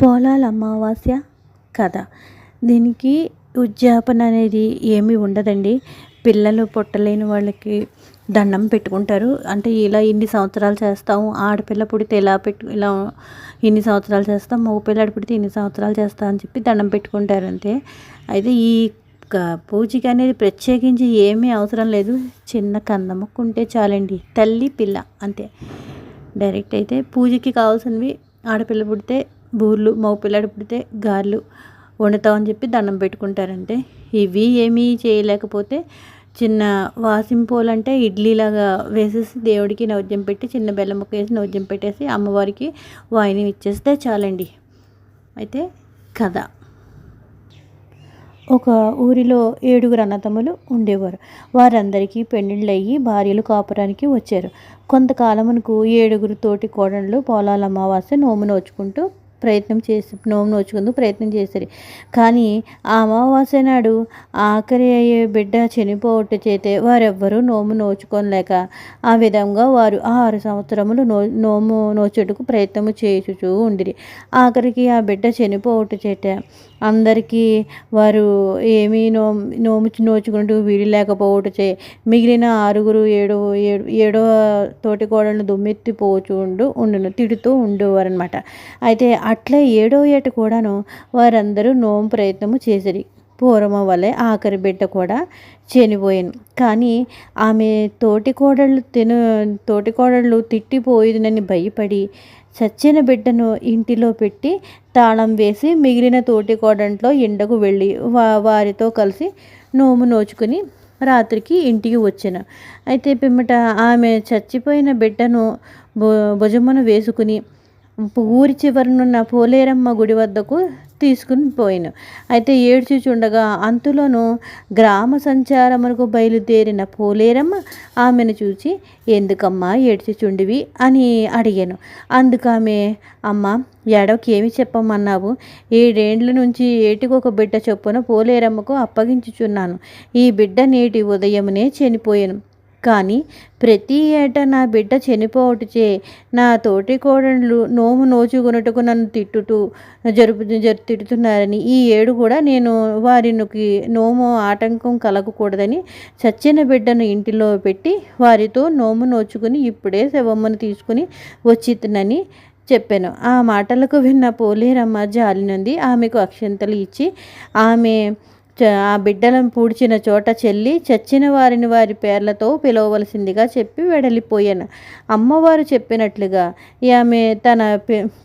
పోలాల అమావాస్య కథ. దీనికి ఉద్యాపన అనేది ఏమీ ఉండదండి. పిల్లలు పుట్టలేని వాళ్ళకి దండం పెట్టుకుంటారు. అంటే ఇలా ఇన్ని సంవత్సరాలు చేస్తాము ఆడపిల్ల పుడితే ఇలా పెట్టు ఇలా ఇన్ని సంవత్సరాలు చేస్తాం మగ పిల్లాడు పుడితే ఇన్ని సంవత్సరాలు చేస్తాం అని చెప్పి దండం పెట్టుకుంటారు అంతే. అయితే ఈ పూజకి అనేది ప్రత్యేకించి ఏమీ అవసరం లేదు. చిన్న కందముక్కు ఉంటే చాలండి. తల్లి పిల్ల అంతే. డైరెక్ట్ అయితే పూజకి కావాల్సినవి ఆడపిల్ల పుడితే బూర్లు మగపిల్లాడు పుడితే గారెలు వండుతామని చెప్పి దండం పెట్టుకుంటారంటే. ఇవి ఏమీ చేయలేకపోతే చిన్న వాసింపోలు అంటే ఇడ్లీలాగా వేసేసి దేవుడికి నైవేద్యం పెట్టి చిన్న బెల్లం ముక్క వేసి నైవేద్యం పెట్టేసి అమ్మవారికి వాయిని ఇచ్చేస్తే చాలండి. అయితే కథ. ఒక ఊరిలో ఏడుగురు అన్నతమ్ములు ఉండేవారు. వారందరికీ పెళ్ళిళ్ళు అయ్యి భార్యలు కాపురానికి వచ్చారు. కొంతకాలమునకు ఏడుగురు తోటి కోడళ్ళు పోలాల అమావాస్య నోము నోచుకుంటూ ప్రయత్నం చేసి నోము నోచుకుందుకు ప్రయత్నం చేశారు. కానీ ఆ అమావాస్య నాడు ఆఖరి అయ్యే బిడ్డ చనిపోవట చేతే వారెవ్వరూ నోము నోచుకోలేక ఆ విధంగా వారు ఆరు సంవత్సరములు నో నోము నోచుటకు ప్రయత్నము చేయుచూ ఉండిరి. ఆఖరికి ఆ బిడ్డ చనిపోవట చేత అందరికీ వారు ఏమీ నో నోము నోచుకుంటూ వీడి లేకపోవటచే మిగిలిన ఆరుగురు ఏడో ఏడు ఏడో తోటి కోడలను దుమ్మెత్తిపోచుండు ఉండును తిడుతూ ఉండేవారనమాట అయితే అట్లా ఏడో ఏట కూడాను వారందరూ నోము ప్రయత్నము చేసిరి. పూర్వం వలె ఆఖరి బిడ్డ కూడా చనిపోయాను. కానీ ఆమె తోటి కోడళ్ళు తిను తోటి కోడళ్ళు తిట్టిపోయిందని భయపడి చచ్చిన బిడ్డను ఇంటిలో పెట్టి తాళం వేసి మిగిలిన తోటి కోడంట్లో ఎండకు వెళ్ళి వా వారితో కలిసి నోము నోచుకుని రాత్రికి ఇంటికి వచ్చాను. అయితే పిమ్మట ఆమె చచ్చిపోయిన బిడ్డను భుజమును వేసుకుని ఊరి చివరనున్న పోలేరమ్మ గుడి వద్దకు తీసుకుని పోయాను. అయితే ఏడ్చుచుండగా అంతులోను గ్రామ సంచారమునకు బయలుదేరిన పోలేరమ్మ ఆమెను చూచి ఎందుకమ్మా ఏడ్చుచుండివి? అని అడిగాను. అందుకు ఆమె అమ్మ ఎడవకి ఏమి చెప్పమన్నావు? ఏడేండ్ల నుంచి ఏటికి ఒక బిడ్డ చొప్పున పోలేరమ్మకు అప్పగించుచున్నాను. ఈ బిడ్డ నేటి ఉదయమునే చనిపోయాను. కానీ ప్రతి ఏటా నా బిడ్డ చనిపోవటచే నా తోటి కోడళ్ళు నోము నోచుకున్నట్టుకు నన్ను తిట్టుతూ జరుపు జరు తిడుతున్నారని ఈ ఏడు కూడా నేను వారికి నోము ఆటంకం కలగకూడదని చచ్చిన బిడ్డను ఇంటిలో పెట్టి వారితో నోము నోచుకుని ఇప్పుడే శవమ్మను తీసుకుని వచ్చినని చెప్పాను. ఆ మాటలకు విన్న పోలేరమ్మ జాలినంది. ఆమెకు అక్షంతలు ఇచ్చి ఆమె ఆ బిడ్డలను పూడ్చిన చోట చెల్లి చచ్చిన వారిని వారి పేర్లతో పిలవవలసిందిగా చెప్పి వెడలిపోయాను. అమ్మవారు చెప్పినట్లుగా ఆమె తన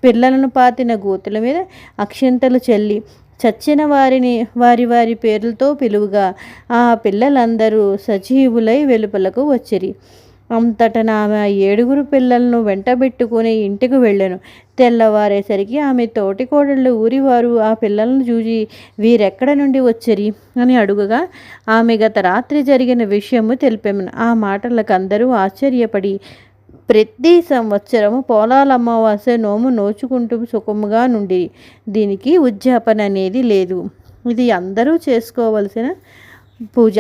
పిల్లలను పాతిన గోతుల మీద అక్షింతలు చెల్లి చచ్చిన వారిని వారి వారి పేర్లతో పిలువుగా ఆ పిల్లలందరూ సజీవులై వెలుపలకు వచ్చిరి. అంతటా ఆమె ఏడుగురు పిల్లలను వెంటబెట్టుకుని ఇంటికి వెళ్ళాను. తెల్లవారేసరికి ఆమె తోటి కోడళ్ళు ఊరివారు ఆ పిల్లలను చూసి వీరెక్కడ నుండి వచ్చరి? అని అడుగుగా ఆమె గత రాత్రి జరిగిన విషయము తెలిపాము ఆ మాటలకు అందరూ ఆశ్చర్యపడి ప్రతి సంవత్సరము పోలాల అమావాస్య నోము నోచుకుంటూ సుఖముగా నుండి దీనికి ఉద్యాపన అనేది లేదు. ఇది అందరూ చేసుకోవలసిన పూజ.